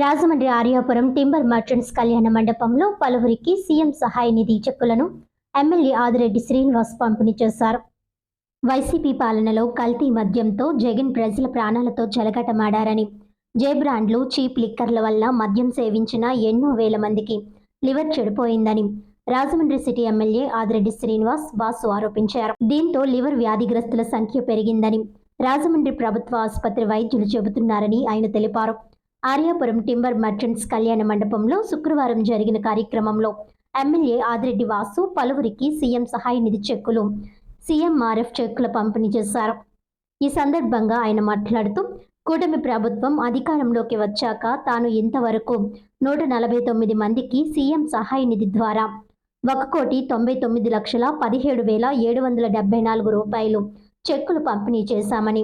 Rajahmundry Aryapuram timber merchants కళ్యాణ మండపంలో పలువురికి సీఎం సహాయ నిధి చెక్కులను ఎమ్మెల్యే ఆదిరెడ్డి శ్రీనివాస్ పంపిణీ చేశారు. వైసీపీ పాలనలో కల్తీ మద్యంతో జగన్ ప్రజల ప్రాణాలతో చెలగటమాడారని జే బ్రాండ్లు చీప్ లిక్కర్ల వల్ల మద్యం సేవించిన ఎన్నో వేల మందికి లివర్ చెడిపోయిందని రాజమండ్రి సిటీ ఎమ్మెల్యే ఆదిరెడ్డి శ్రీనివాస్ బాసు ఆరోపించారు. దీంతో లివర్ వ్యాధిగ్రస్తుల సంఖ్య పెరిగిందని రాజమండ్రి ప్రభుత్వ ఆసుపత్రి వైద్యులు చెబుతున్నారని ఆయన తెలిపారు. ఆర్యాపురం టింబర్ మర్చెంట్స్ కళ్యాణ మండపంలో శుక్రవారం జరిగిన కార్యక్రమంలో ఎమ్మెల్యే ఆదిరెడ్డి వాసు పలువురికి సీఎం సహాయ నిధి చెక్కులు సీఎంఆర్ఎఫ్ చెక్కుల పంపిణీ చేశారు. ఈ సందర్భంగా ఆయన మాట్లాడుతూ కూటమి ప్రభుత్వం అధికారంలోకి వచ్చాక తాను ఇంతవరకు నూట నలభై తొమ్మిది మందికి సీఎం సహాయ నిధి ద్వారా ఒక కోటి తొంభై తొమ్మిది లక్షల పదిహేడు వేల ఏడు వందల డెబ్బై నాలుగు రూపాయలు చెక్కులు పంపిణీ చేశామని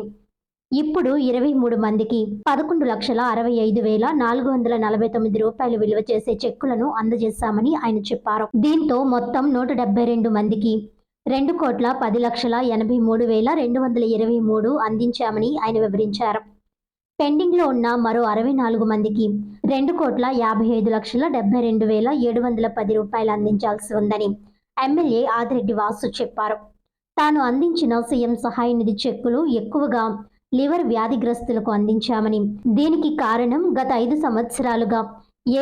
ఇప్పుడు ఇరవై మూడు మందికి పదకొండు లక్షల అరవై ఐదు వేల నాలుగు వందల నలభై తొమ్మిది రూపాయలు విలువ చేసే చెక్కులను అందజేశామని ఆయన చెప్పారు. దీంతో మొత్తం నూట డెబ్బై రెండు మందికి రెండు కోట్ల పది లక్షల ఎనభై మూడు వేల రెండు వందల ఇరవై మూడు అందించామని ఆయన వివరించారు. పెండింగ్లో ఉన్న మరో అరవై నాలుగు మందికి రెండు కోట్ల యాభై ఐదు లక్షల డెబ్బై రెండు వేల ఏడు వందల పది రూపాయలు అందించాల్సి ఉందని ఎమ్మెల్యే ఆదిరెడ్డి వాసు చెప్పారు. తాను అందించిన సీఎం సహాయ నిధి చెక్కులు ఎక్కువగా లివర్ వ్యాధిగ్రస్తులకు అందించామని. దీనికి కారణం గత ఐదు సంవత్సరాలుగా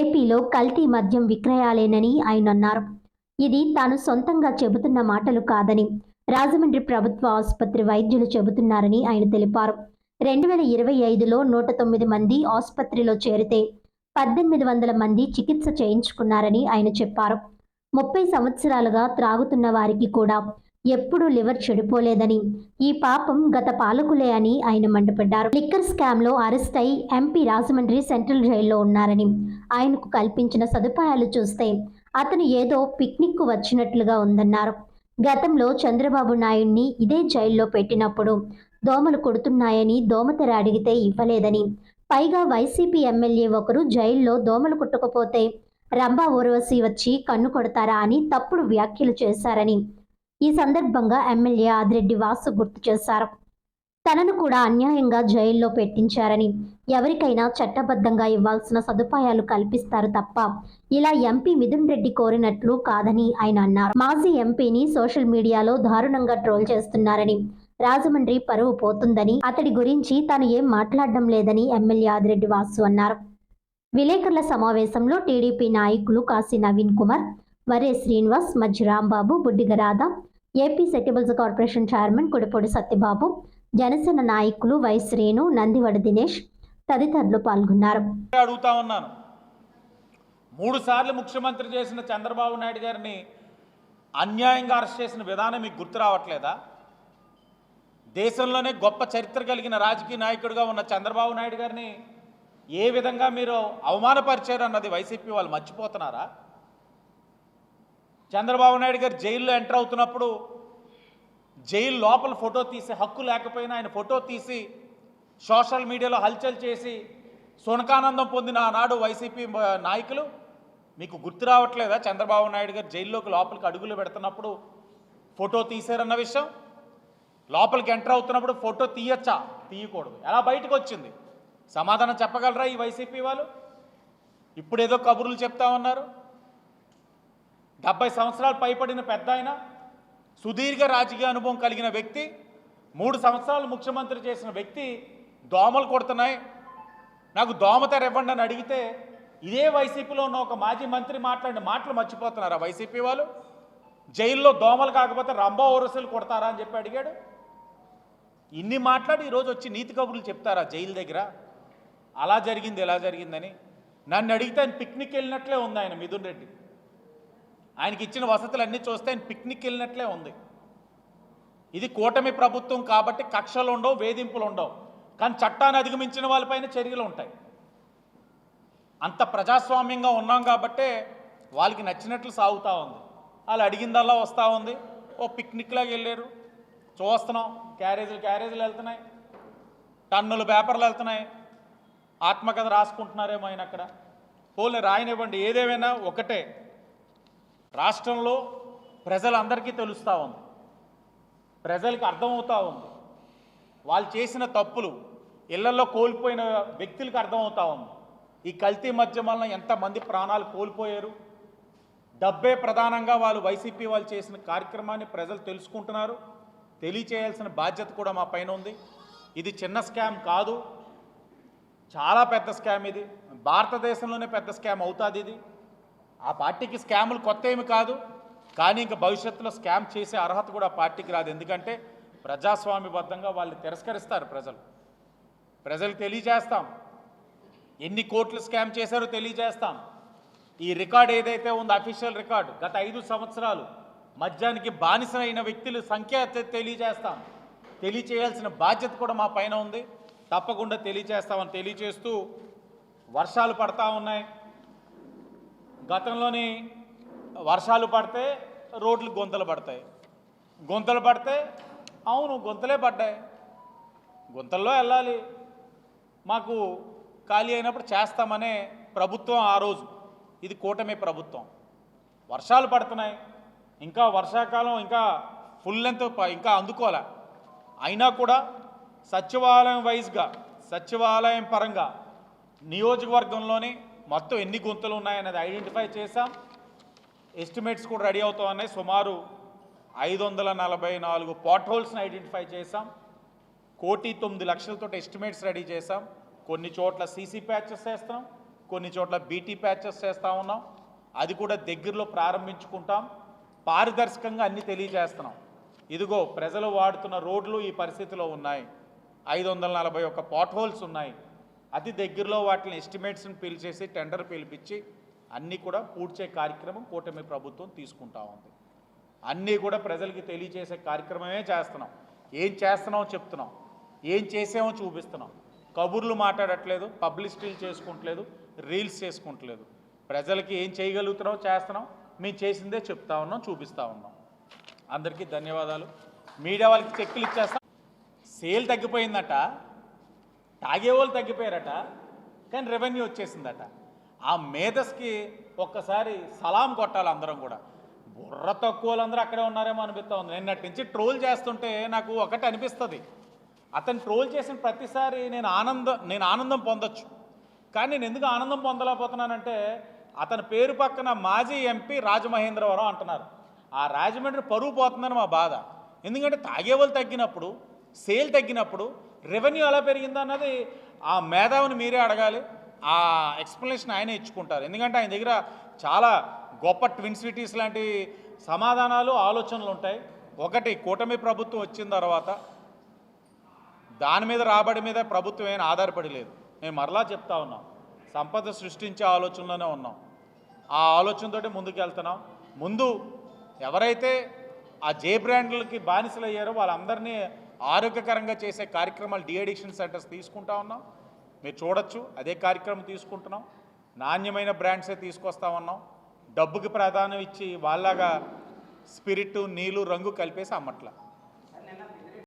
ఏపీలో కల్తీ మద్యం విక్రయాలేనని ఆయన అన్నారు. ఇది తాను సొంతంగా చెబుతున్న మాటలు కాదని రాజమండ్రి ప్రభుత్వ ఆసుపత్రి వైద్యులు చెబుతున్నారని ఆయన తెలిపారు. రెండు వేల ఇరవై ఐదులో నూట తొమ్మిది మంది ఆసుపత్రిలో చేరితే పద్దెనిమిది వందల మంది చికిత్స చేయించుకున్నారని ఆయన చెప్పారు. ముప్పై సంవత్సరాలుగా త్రాగుతున్న వారికి కూడా ఎప్పుడూ లివర్ చెడిపోలేదని ఈ పాపం గత పాలకులే అని ఆయన మండిపడ్డారు. లిక్కర్ స్కామ్లో అరెస్ట్ అయి ఎంపీ రాజమండ్రి సెంట్రల్ జైల్లో ఉన్నారని ఆయనకు కల్పించిన సదుపాయాలు చూస్తే అతను ఏదో పిక్నిక్కు వచ్చినట్లుగా ఉందన్నారు. గతంలో చంద్రబాబు నాయుడిని ఇదే జైల్లో పెట్టినప్పుడు దోమలు కొడుతున్నాయని దోమతెర అడిగితే ఇవ్వలేదని పైగా వైసీపీ ఎమ్మెల్యే ఒకరు జైల్లో దోమలు కుట్టకపోతే రంభా ఊర్వశి వచ్చి కన్ను కొడతారా అని తప్పుడు వ్యాఖ్యలు చేశారని ఈ సందర్భంగా ఎమ్మెల్యే ఆదిరెడ్డి వాసు గుర్తు చేశారు. తనను కూడా అన్యాయంగా జైల్లో పెట్టించారని ఎవరికైనా చట్టబద్ధంగా ఇవ్వాల్సిన సదుపాయాలు కల్పిస్తారు తప్ప ఇలా ఎంపీ మిథున్ రెడ్డి కోరినట్లు కాదని ఆయన అన్నారు. మాజీ ఎంపీని సోషల్ మీడియాలో దారుణంగా ట్రోల్ చేస్తున్నారని రాజమండ్రి పరువు పోతుందని అతడి గురించి తాను ఏం మాట్లాడడం లేదని ఎమ్మెల్యే ఆదిరెడ్డి వాసు అన్నారు. విలేకరుల సమావేశంలో టీడీపీ నాయకులు కాశీ నవీన్ కుమార్ వరే శ్రీనివాస్ మధ్య రాంబాబు బుడ్డిగ రాధా ఏపీ సెటిబుల్స్ కార్పొరేషన్ చైర్మన్ కుడిపొడి సత్యబాబు జనసేన నాయకులు వై శ్రీను నందివడ దినేష్ తదితరులు పాల్గొన్నారు. అడుగుతా ఉన్నాను. మూడు సార్లు ముఖ్యమంత్రి చేసిన చంద్రబాబు నాయుడు గారిని అన్యాయంగా అరెస్ట్ చేసిన విధానం మీకు గుర్తు రావట్లేదా? దేశంలోనే గొప్ప చరిత్ర కలిగిన రాజకీయ నాయకుడిగా ఉన్న చంద్రబాబు నాయుడు గారిని ఏ విధంగా మీరు అవమానపరిచారు అన్నది వైసీపీ వాళ్ళు మర్చిపోతున్నారా? చంద్రబాబు నాయుడు గారు జైల్లో ఎంటర్ అవుతున్నప్పుడు జైలు లోపల ఫోటో తీసే హక్కు లేకపోయినా ఆయన ఫోటో తీసి సోషల్ మీడియాలో హల్చల్ చేసి సునకానందం పొందిన ఆనాడు వైసీపీ నాయకులు మీకు గుర్తు రావట్లేదా? చంద్రబాబు నాయుడు గారు జైల్లోకి లోపలికి అడుగులు పెడుతున్నప్పుడు ఫోటో తీశారన్న విషయం? లోపలికి ఎంటర్ అవుతున్నప్పుడు ఫోటో తీయచ్చా? తీయకూడదు. ఎలా బయటకు వచ్చింది? సమాధానం చెప్పగలరా ఈ వైసీపీ వాళ్ళు? ఇప్పుడు ఏదో కబుర్లు చెప్తా ఉన్నారు. డెబ్బై సంవత్సరాలు పైపడిన పెద్ద ఆయన సుదీర్ఘ రాజకీయ అనుభవం కలిగిన వ్యక్తి మూడు సంవత్సరాలు ముఖ్యమంత్రి చేసిన వ్యక్తి దోమలు కొడుతున్నాయి. నాకు దోమతెర ఇవ్వండి అని అడిగితే ఇదే వైసీపీలో ఉన్న ఒక మాజీ మంత్రి మాట్లాడిన మాటలు మర్చిపోతున్నారా వైసీపీ వాళ్ళు? జైల్లో దోమలు కాకపోతే రంభా ఓరసలు కొడతారా అని చెప్పి అడిగాడు. ఇన్ని మాట్లాడి ఈరోజు వచ్చి నీతి కబుర్లు చెప్తారా జైలు దగ్గర? అలా జరిగింది ఎలా జరిగిందని. నన్ను అడిగితే ఆయన పిక్నిక్ వెళ్ళినట్లే ఉంది ఆయన మిథున్ రెడ్డి. ఆయనకి ఇచ్చిన వసతులన్నీ చూస్తే ఆయన పిక్నిక్ వెళ్ళినట్లే ఉంది. ఇది కూటమి ప్రభుత్వం కాబట్టి కక్షలు ఉండవు వేధింపులు ఉండవు. కానీ చట్టాన్ని అధిగమించిన వాళ్ళపైన చర్యలు ఉంటాయి. అంత ప్రజాస్వామ్యంగా ఉన్నాం కాబట్టే వాళ్ళకి నచ్చినట్లు సాగుతూ ఉంది. వాళ్ళు అడిగిందల్లా వస్తూ ఉంది. ఓ పిక్నిక్ లాగా వెళ్ళారు. చూస్తున్నాం. క్యారేజీలు క్యారేజీలు వెళ్తున్నాయి. టన్నులు పేపర్లు వెళ్తున్నాయి. ఆత్మకథ రాసుకుంటున్నారేమో ఆయన అక్కడ. పోలే రాయనివ్వండి. ఏదేమైనా ఒకటే. రాష్ట్రంలో ప్రజలందరికీ తెలుస్తూ ఉంది. ప్రజలకు అర్థమవుతూ ఉంది. వాళ్ళు చేసిన తప్పులు ఇళ్ళలో కోల్పోయిన వ్యక్తులకు అర్థమవుతూ ఉంది. ఈ కల్తీ మధ్య వలన ఎంతమంది ప్రాణాలు కోల్పోయారు? డబ్బే ప్రధానంగా వాళ్ళు వైసీపీ వాళ్ళు చేసిన కార్యక్రమాన్ని ప్రజలు తెలుసుకుంటున్నారు. తెలియచేయాల్సిన బాధ్యత కూడా మా పైన ఉంది. ఇది చిన్న స్కామ్ కాదు. చాలా పెద్ద స్కామ్ ఇది. భారతదేశంలోనే పెద్ద స్కామ్ అవుతుంది ఇది. ఆ పార్టీకి స్కాములు కొత్త ఏమి కాదు కానీ ఇంకా భవిష్యత్తులో స్కామ్ చేసే అర్హత కూడా ఆ పార్టీకి రాదు. ఎందుకంటే ప్రజాస్వామ్యబద్ధంగా వాళ్ళు తిరస్కరిస్తారు ప్రజలు. ప్రజలు తెలియజేస్తాం. ఎన్ని కోట్లు స్కామ్ చేశారో తెలియజేస్తాం. ఈ రికార్డ్ ఏదైతే ఉందో అఫీషియల్ రికార్డ్ గత ఐదు సంవత్సరాలు మద్యానికి బానిసైన వ్యక్తుల సంఖ్య తెలియజేస్తాం. తెలియచేయాల్సిన బాధ్యత కూడా మా పైన ఉంది. తప్పకుండా తెలియజేస్తామని తెలియజేస్తూ వర్షాలు పడతా ఉన్నాయి. గతంలోని వర్షాలు పడితే రోడ్లు గుంతలు పడతాయి. గుంతలు పడితే అవును గుంతలే పడ్డాయి. గుంతల్లో వెళ్ళాలి. మాకు ఖాళీ అయినప్పుడు చేస్తామనే ప్రభుత్వం ఆ రోజు. ఇది కూటమి ప్రభుత్వం. వర్షాలు పడుతున్నాయి. ఇంకా వర్షాకాలం ఇంకా ఫుల్ లెంత్ ఇంకా అందుకోలే. అయినా కూడా సచివాలయం వైజ్గా సచివాలయం పరంగా నియోజకవర్గంలోని మొత్తం ఎన్ని గుంతలు ఉన్నాయనేది ఐడెంటిఫై చేశాం. ఎస్టిమేట్స్ కూడా రెడీ అవుతా ఉన్నాయి. సుమారు ఐదు వందల నలభై నాలుగు పాట్ హోల్స్ని ఐడెంటిఫై చేశాం. కోటి తొమ్మిది లక్షలతో ఎస్టిమేట్స్ రెడీ చేశాం. కొన్ని చోట్ల సీసీ ప్యాచెస్ చేస్తాం కొన్ని చోట్ల బీటీ ప్యాచెస్ చేస్తూ ఉన్నాం. అది కూడా దగ్గరలో ప్రారంభించుకుంటాం. పారదర్శకంగా అన్ని తెలియజేస్తున్నాం. ఇదిగో ప్రజలు వాడుతున్న రోడ్లు ఈ పరిస్థితిలో ఉన్నాయి. ఐదు వందల నలభై ఒక్క పాట్ హోల్స్ ఉన్నాయి. అతి దగ్గరలో వాటిని ఎస్టిమేట్స్ని పిలిచేసి టెండర్ పిలిపించి అన్నీ కూడా పూడ్చే కార్యక్రమం కూటమి ప్రభుత్వం తీసుకుంటా ఉంది. అన్నీ కూడా ప్రజలకి తెలియజేసే కార్యక్రమమే చేస్తున్నాం. ఏం చేస్తున్నామో చెప్తున్నాం. ఏం చేసామో చూపిస్తున్నాం. కబుర్లు మాట్లాడట్లేదు పబ్లిసిటీలు చేసుకుంటలేదు రీల్స్ చేసుకుంటలేదు. ప్రజలకి ఏం చేయగలుగుతున్నామో చేస్తున్నాం. మేము చేసిందే చెప్తా ఉన్నాం చూపిస్తూ ఉన్నాం. అందరికీ ధన్యవాదాలు. మీడియా వాళ్ళకి చెక్కులు ఇచ్చేస్తాం. సేల్ తగ్గిపోయిందట. తాగేవాళ్ళు తగ్గిపోయారట కానీ రెవెన్యూ వచ్చేసిందట. ఆ మేధస్కి ఒక్కసారి సలాం కొట్టాలి అందరం కూడా. బుర్ర తక్కువ అక్కడే ఉన్నారేమో అనిపిస్తూ ఉంది నిన్నటి నుంచి ట్రోల్ చేస్తుంటే నాకు ఒకటి అనిపిస్తుంది. అతను ట్రోల్ చేసిన ప్రతిసారి నేను ఆనందం నేను ఆనందం పొందొచ్చు. కానీ నేను ఎందుకు ఆనందం పొందలేకపోతున్నానంటే అతని పేరు పక్కన మాజీ ఎంపీ రాజమహేంద్రవరం అంటున్నారు. ఆ రాజమండ్రి పరువు పోతుందని మా బాధ. ఎందుకంటే తాగేవాళ్ళు తగ్గినప్పుడు సేల్ తగ్గినప్పుడు రెవెన్యూ ఎలా పెరిగిందో అన్నది ఆ మేధావిని మీరే అడగాలి. ఆ ఎక్స్ప్లెనేషన్ ఆయనే ఇచ్చుకుంటారు. ఎందుకంటే ఆయన దగ్గర చాలా గొప్ప ట్విన్ సిటీస్ లాంటి సమాధానాలు ఆలోచనలు ఉంటాయి. ఒకటి కూటమి ప్రభుత్వం వచ్చిన తర్వాత దాని మీద రాబడి మీద ప్రభుత్వం ఏం ఆధారపడి లేదు. మేము మరలా చెప్తా ఉన్నాం. సంపద సృష్టించే ఆలోచనలోనే ఉన్నాం. ఆ ఆలోచనతోటి ముందుకు వెళ్తున్నాం ముందు ఎవరైతే ఆ జే బ్రాండ్లకి బానిసలు అయ్యారో వాళ్ళందరినీ ఆరోగ్యకరంగా చేసే కార్యక్రమాలు డిఅడిక్షన్ సెంటర్స్ తీసుకుంటా ఉన్నాం. మీరు చూడొచ్చు అదే కార్యక్రమం తీసుకుంటున్నాం. నాణ్యమైన బ్రాండ్సే తీసుకొస్తా ఉన్నాం. డబ్బుకి ప్రాధాన్యం ఇచ్చి వాళ్ళలాగా స్పిరిట్ నీళ్ళు రంగు కలిపేసి అమ్మట్ల.